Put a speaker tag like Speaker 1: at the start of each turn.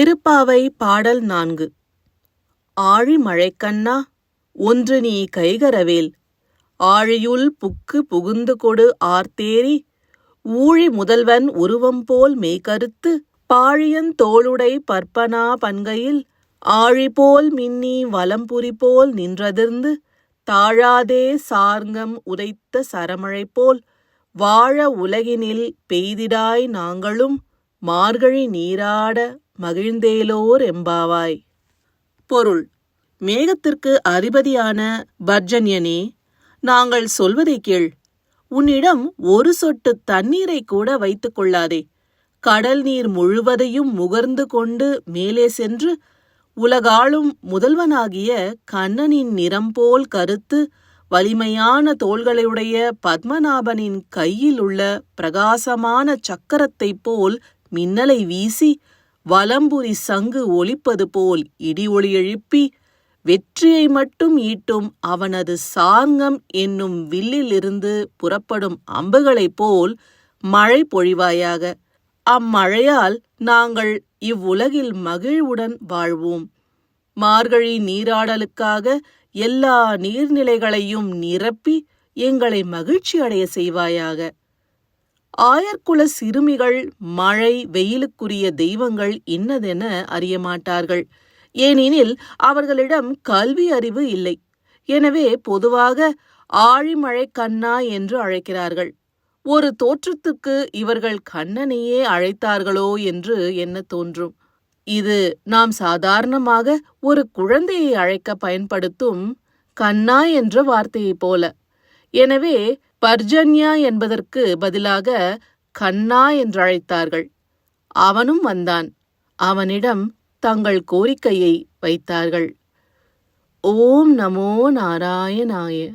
Speaker 1: திருப்பாவை பாடல் நான்கு. ஆழி மழைக்கண்ணா ஒன்று நீ கைகரவேல். ஆழியுள் புக்கு புகுந்து கொடு ஆர்த்தேரி ஊழி முதல்வன் உருவம் போல் மெய்கருத்து. பாழியன் தோளுடை பற்பனா பன்கையில். ஆழி போல் மின்னி வலம்புரி போல் நின்றதிர்ந்து. தாழாதே சார்ங்கம் உதைத்த சரமழை போல். வாழ உலகினில் பெய்திடாய் நாங்களும். மார்கழி நீராட மகிழ்ந்தேலோர் எம்பாவாய். பொருள். மேகத்திற்கு அதிபதியான பர்ஜன்யனே நாங்கள் சொல்வதை கேள். உன்னிடம் ஒரு சொட்டு தண்ணீரை கூட வைத்துக் கொள்ளாதே. கடல் நீர் முழுவதையும் முகர்ந்து கொண்டு மேலே சென்று உலகாளும் முதல்வனாகிய கண்ணனின் நிறம் போல் கருத்து வலிமையான தோள்களையுடைய பத்மநாபனின் கையில் உள்ள பிரகாசமான சக்கரத்தைப் போல் மின்னலை வீசி வலம்புரி சங்கு ஒலிப்பது போல் இடி ஒளி எழுப்பி வெற்றியை மட்டும் ஈட்டும் அவனது சாங்கம் என்னும் வில்லிலிருந்து புறப்படும் அம்புகளைப் போல் மழை பொழிவாயாக. அம்மழையால் நாங்கள் இவ்வுலகில் மகிழ்வுடன் வாழ்வோம். மார்கழி நீராடலுக்காக எல்லா நீர்நிலைகளையும் நிரப்பி எங்களை மகிழ்ச்சி அடைய செய்வாயாக. ஆயர்குல சிறுமிகள் மழை வெயிலுக்குரிய தெய்வங்கள் இன்னதென அறியமாட்டார்கள். ஏனெனில் அவர்களிடம் கல்வி அறிவு இல்லை. எனவே பொதுவாக ஆழிமழை கண்ணா என்று அழைக்கிறார்கள். ஒரு தோற்றத்துக்கு இவர்கள் கண்ணனையே அழைத்தார்களோ என்று என்ன தோன்றும்? இது நாம் சாதாரணமாக ஒரு குழந்தையை அழைக்க பயன்படுத்தும் கண்ணா என்ற வார்த்தையைப் போல. எனவே பர்ஜன்யா என்பதற்கு பதிலாக கண்ணா என்றழைத்தார்கள். அவனும் வந்தான். அவனிடம் தங்கள் கோரிக்கையை வைத்தார்கள். ஓம் நமோ நாராயணாய